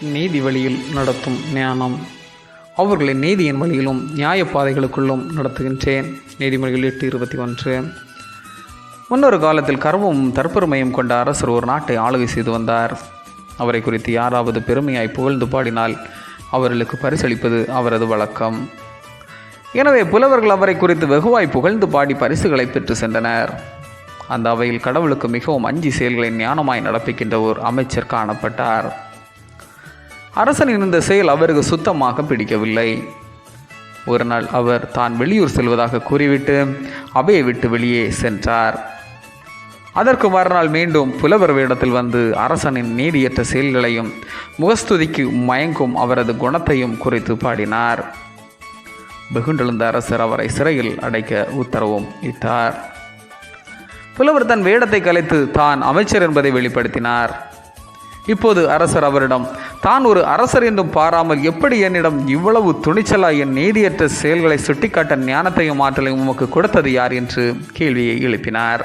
நீதி வழியில் நடத்தும் ஞானம். அவர்களை நீதியின் வழியிலும் நியாயப்பாதைகளுக்குள்ளும் நடத்துகின்றேன். நீதிமொழிகள் எட்டு இருபத்தி ஒன்று. முன்னொரு காலத்தில் கர்வமும் தற்பெருமையும் கொண்ட அரசர் ஒரு நாட்டை ஆளுகை செய்து வந்தார். அவரை குறித்து யாராவது பெருமையாய் புகழ்ந்து பாடினால் அவர்களுக்கு பரிசளிப்பது அவரது வழக்கம். எனவே புலவர்கள் அவரை குறித்து வெகுவாய் புகழ்ந்து பாடி பரிசுகளை பெற்று சென்றனர். அந்த அவையில் கடவுளுக்கு மிகவும் அஞ்சி செயல்களை ஞானமாய் நடப்பிக்கின்ற ஒரு அமைச்சர் காணப்பட்டார். அரசனின் இந்த செயல் அவருக்கு சுத்தமாக பிடிக்கவில்லை. ஒரு நாள் அவர் தான் வெளியூர் செல்வதாக கூறிவிட்டு அவையை விட்டு வெளியே சென்றார். அதற்கு மறுநாள் மீண்டும் புலவர் வேடத்தில் வந்து அரசனின் நீதியற்ற செயல்களையும் முகஸ்துதிக்கு மயங்கும் அவரது குணத்தையும் குறித்து பாடினார். வெகுண்டெழுந்த அரசர் அவரை சிறையில் அடைக்க உத்தரவும் இட்டார். புலவர் தன் வேடத்தை கலைத்து தான் அமைச்சர் என்பதை வெளிப்படுத்தினார். இப்போது அரசர் அவரிடம் தான் ஒரு அரசர் என்றும் பாராமல் எப்படி என்னிடம் இவ்வளவு துணிச்சலா என் நீதியற்ற செயல்களை சுட்டிக்காட்ட ஞானத்தையும் ஆற்றலையும் உமக்கு கொடுத்தது யார்? என்று கேள்வியை எழுப்பினார்.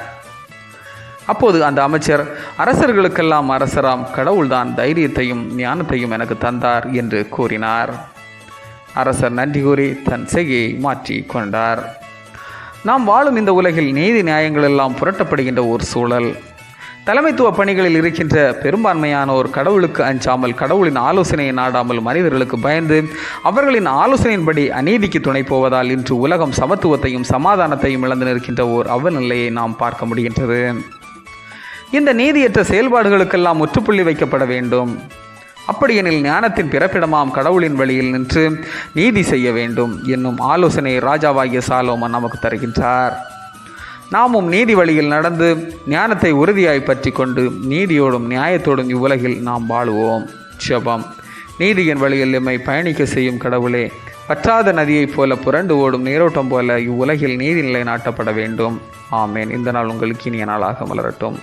அப்போது அந்த அமைச்சர் அரசர்களுக்கெல்லாம் அரசராம் கடவுள்தான் தைரியத்தையும் ஞானத்தையும் எனக்கு தந்தார் என்று கூறினார். அரசர் நன்றி கூறி தன் செய்கையை மாற்றி கொண்டார். நாம் வாழும் இந்த உலகில் நீதி நியாயங்கள் எல்லாம் புரட்டப்படுகின்ற ஒரு சூழல். தலைமைத்துவ பணிகளில் இருக்கின்ற பெரும்பான்மையானோர் கடவுளுக்கு அஞ்சாமல் கடவுளின் ஆலோசனையை நாடாமல் மனிதர்களுக்கு பயந்து அவர்களின் ஆலோசனையின்படி அநீதிக்கு துணை போவதால் இன்று உலகம் சமத்துவத்தையும் சமாதானத்தையும் இழந்து நிற்கின்ற ஓர் அவநிலையை நாம் பார்க்க முடிகின்றது. இந்த நீதியற்ற செயல்பாடுகளுக்கெல்லாம் முற்றுப்புள்ளி வைக்கப்பட வேண்டும். அப்படியெனில் ஞானத்தின் பிறப்பிடமாம் கடவுளின் வழியில் நின்று நீதி செய்ய வேண்டும் என்னும் ஆலோசனை ராஜாவாகிய சாலோமன் நமக்கு தருகின்றார். நாமும் நீதி வழியில் நடந்து ஞானத்தை உறுதியாய் பற்றி கொண்டு நீதியோடும் நியாயத்தோடும் இவ்வுலகில் நாம் வாழுவோம். ஜபம். நீதியின் வழியில் எம்மை பயணிக்க செய்யும் கடவுளே பற்றாத நதியைப் போல புரண்டு ஓடும் நீரோட்டம் போல இவ்வுலகில் நீதி நிலை நாட்டப்பட வேண்டும். ஆமேன். இந்த நாள் உங்களுக்கு இனிய நாளாக மலரட்டும்.